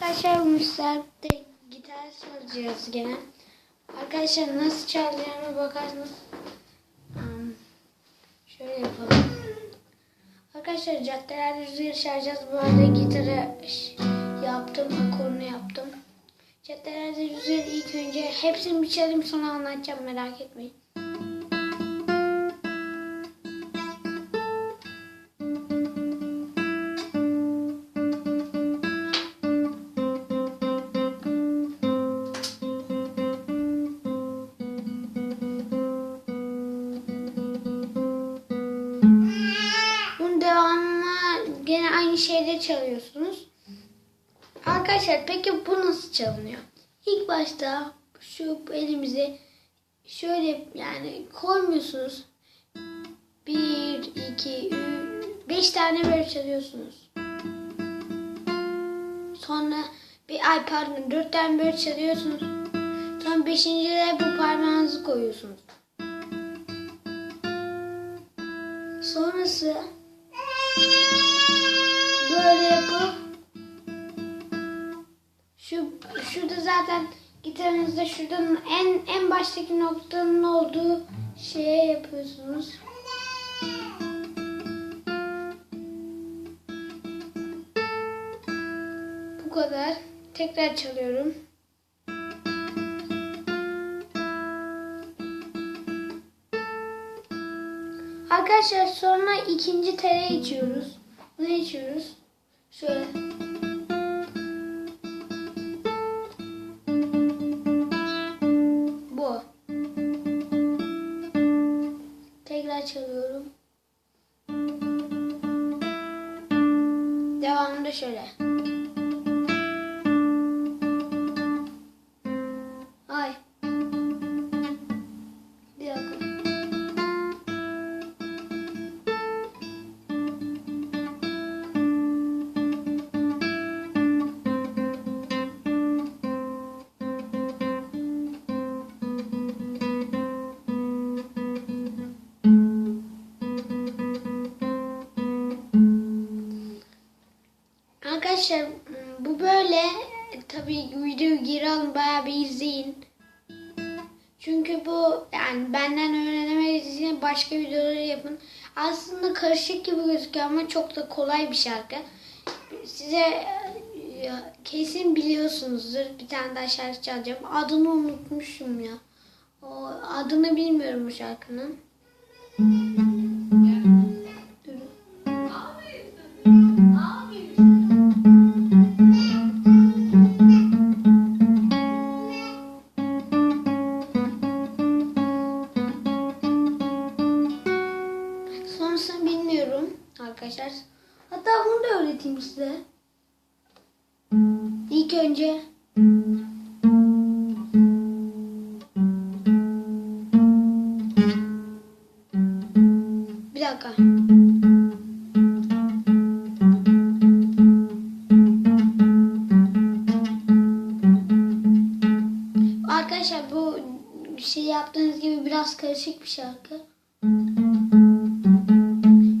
Arkadaşlar bu saatte gitar çalacağız gene. Arkadaşlar nasıl çalacağına bakarsanız hmm, şöyle yapalım. Arkadaşlar caddelerde rüzgar çalacağız. Bu arada gitarı yaptım, akorunu yaptım. Caddelerde rüzgar ilk önce hepsini bir çalayım sonra anlatacağım merak etmeyin. Gene aynı şeyleri çalıyorsunuz. Arkadaşlar peki bu nasıl çalınıyor? İlk başta şu elimize şöyle yani koymuyorsunuz. Bir, iki, üç, beş tane böyle çalıyorsunuz. Sonra bir ay pardon dört tane böyle çalıyorsunuz. Sonra beşincide bu parmağınızı koyuyorsunuz. Sonrası böyle yapıp şu şurada zaten gitarınızda şuradan en en baştaki noktanın olduğu şeye yapıyorsunuz. Bu kadar. Tekrar çalıyorum. Arkadaşlar sonra ikinci tere içiyoruz. Ne içiyoruz? Şöyle. Bu. Tekrar çalıyorum. Devamında şöyle. Arkadaşlar bu böyle tabii videoyu geri alın bayağı bir izleyin. Çünkü bu yani benden öğrenemediğiniz için başka videoları yapın. Aslında karışık gibi gözüküyor ama çok da kolay bir şarkı. Size kesin biliyorsunuzdur. Bir tane daha şarkı çalacağım. Adını unutmuşum ya. O adını bilmiyorum bu şarkının. Öğreteyim size. İlk önce bir dakika. Arkadaşlar bu şey yaptığınız gibi biraz karışık bir şarkı.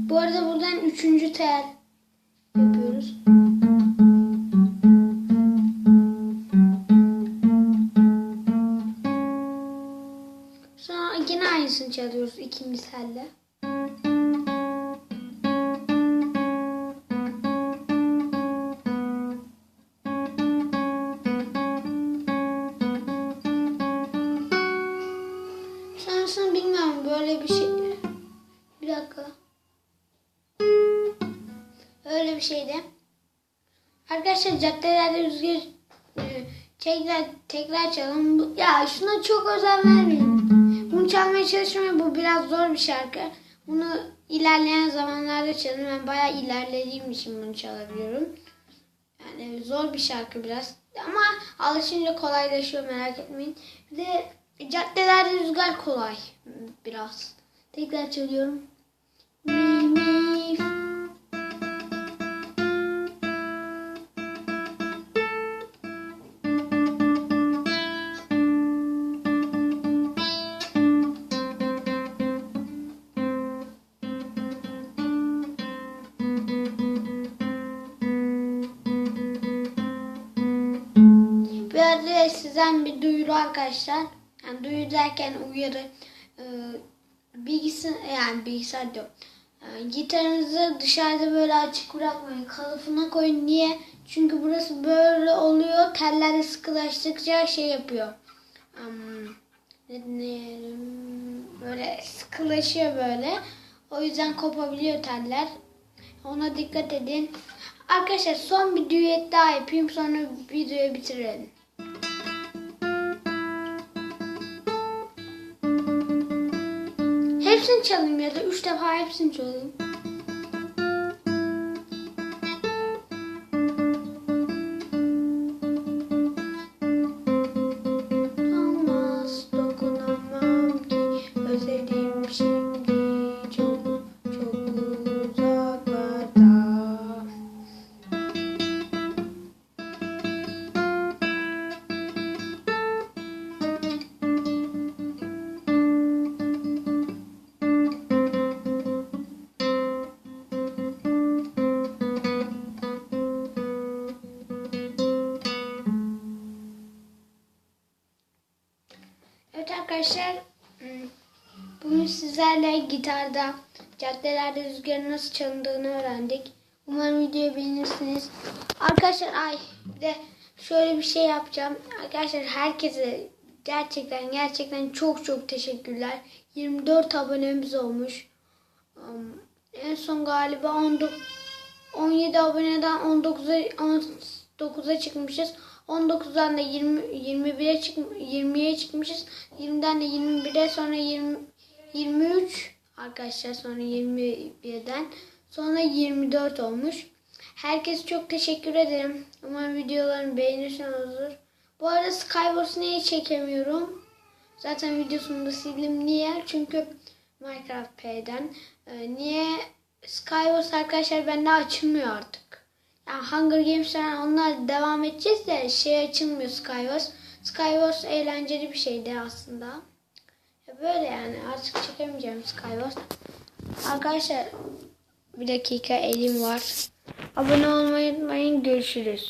Bu arada buradan üçüncü tel çalıyoruz ikinci telle. Sonrasını bilmiyorum böyle bir şey. Bir dakika. Öyle bir şeydi. Arkadaşlar caddelerde rüzgar e, tekrar tekrar çalın. Ya şuna çok özen vermeyin. Bunu çalmaya çalışmayın. Bu biraz zor bir şarkı. Bunu ilerleyen zamanlarda çalın. Ben bayağı ilerlediğim için bunu çalabiliyorum. Yani zor bir şarkı biraz. Ama alışınca kolaylaşıyor merak etmeyin. Bir de caddelerde rüzgar kolay biraz. Tekrar çalıyorum. Mi sizden bir duyuru arkadaşlar. Yani duyuru derken uyarı. Ee, bilgisayar yani bilgisayar diyorum. Ee, gitarınızı dışarıda böyle açık bırakmayın. Kalıfına koyun. Niye? Çünkü burası böyle oluyor. Tellerle sıkılaştıkça şey yapıyor. Hmm, ne diyelim? Böyle sıkılaşıyor böyle. O yüzden kopabiliyor teller. Ona dikkat edin. Arkadaşlar son bir düet daha yapayım sonra videoyu bitirelim. Hepsini çalayım ya da üç defa hepsini çalayım. Evet arkadaşlar bugün sizlerle gitarda caddelerde rüzgarın nasıl çalındığını öğrendik. Umarım videoyu beğenirsiniz. Arkadaşlar ay bir de şöyle bir şey yapacağım. Arkadaşlar herkese gerçekten gerçekten çok çok teşekkürler. 24 abonemiz olmuş. En son galiba 19 17 aboneden 19'a 19'a çıkmışız. 19'dan da 20 21'e çık 20'ye çıkmışız. 20'den de 21'e sonra 20 23 arkadaşlar sonra 21'den sonra 24 olmuş. Herkese çok teşekkür ederim. Umarım videolarımı beğenirsinizdir. Bu arada Skywars'ı niye çekemiyorum? Zaten videosunu da sildim. Niye? Çünkü Minecraft P'den. Ee, niye? Skywars arkadaşlar bende açılmıyor artık. Yani Hunger Games'ten onlar devam edeceğiz de şey açılmıyor Skywars. Skywars eğlenceli bir şeydi aslında. Böyle yani artık çekemeyeceğim Skywars. Arkadaşlar bir dakika elim var. Abone olmayı unutmayın. Görüşürüz.